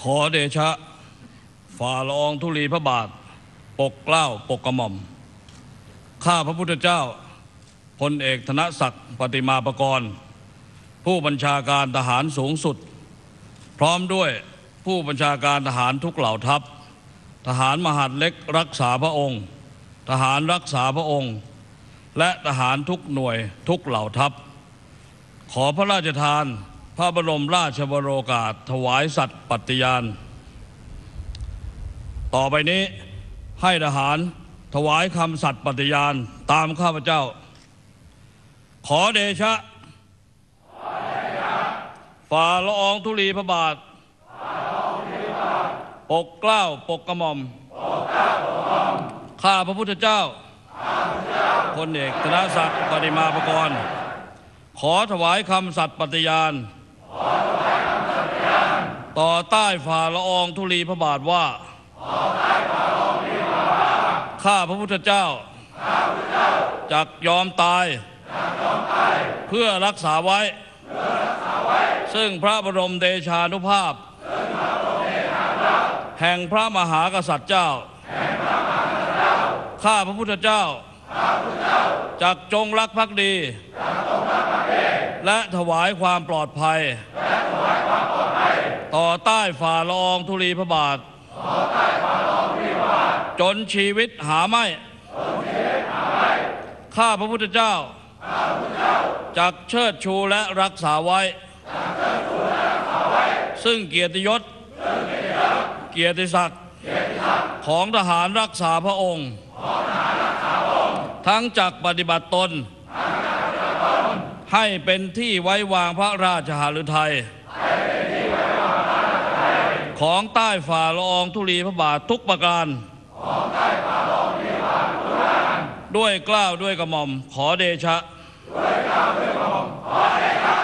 ขอเดชะ ฝ่าละอองธุลีพระบาท ปกเกล้าปกกระหม่อม ข้าพระพุทธเจ้าพลเอกธนศักดิ์ปฏิมาประกรณ์ ผู้บัญชาการทหารสูงสุด พร้อมด้วยผู้บัญชาการทหารทุกเหล่าทัพ ทหารมหาดเล็กรักษาพระองค์ ทหารรักษาพระองค์ และทหารทุกหน่วยทุกเหล่าทัพ ขอพระราชทาน พระบรมราชวโรกาสถวายสัตย์ปฏิญาณ ต่อไปนี้ให้ทหารถวายคำสัตย์ปฏิญาณตามข้าพเจ้า ขอเดชะฝ่าละอองธุลีพระบาท ปกเกล้าปกกระหม่อม ข้าพระพุทธเจ้าพลเอกธนศักดิ์ปฏิมาประกรณ์ขอถวายคำสัตย์ปฏิญาณ ต่อใต้ฝ่าละอองธุลีพระบาทว่าต่อใต้ฝ่าละอองธุลีพระบาทข้าพระพุทธเจ้าข้าพระพุทธเจ้าจักยอมตายจักยอมตายเพื่อรักษาไว้เพื่อรักษาไว้ ซึ่งพระบรมเดชานุภาพซึ่งพระบรมเดชานุภาพแห่งพระมหากษัตริย์เจ้าแห่งพระมหากษัตริย์เจ้าข้าพระพุทธเจ้าข้าพระพุทธเจ้าจักจงรักภักดี และถวายความปลอดภัย ต่อใต้ฝ่าละอองธุลีพระบาท จนชีวิตหาไม่ ข้าพระพุทธเจ้า จักเชิดชูและรักษาไว้ ซึ่งเกียรติยศ เกียรติศักดิ์ของทหารรักษาพระองค์ ทั้งจักปฏิบัติตน ให้เป็นที่ไว้วางพระราชหฤทัยของใต้ฝ่าละอองธุลีพระบาททุกประการ ด้วยกล้าวด้วยกระหม่อมขอเดชะด้วยกล้าวด้วยกระหม่อมขอเดชะ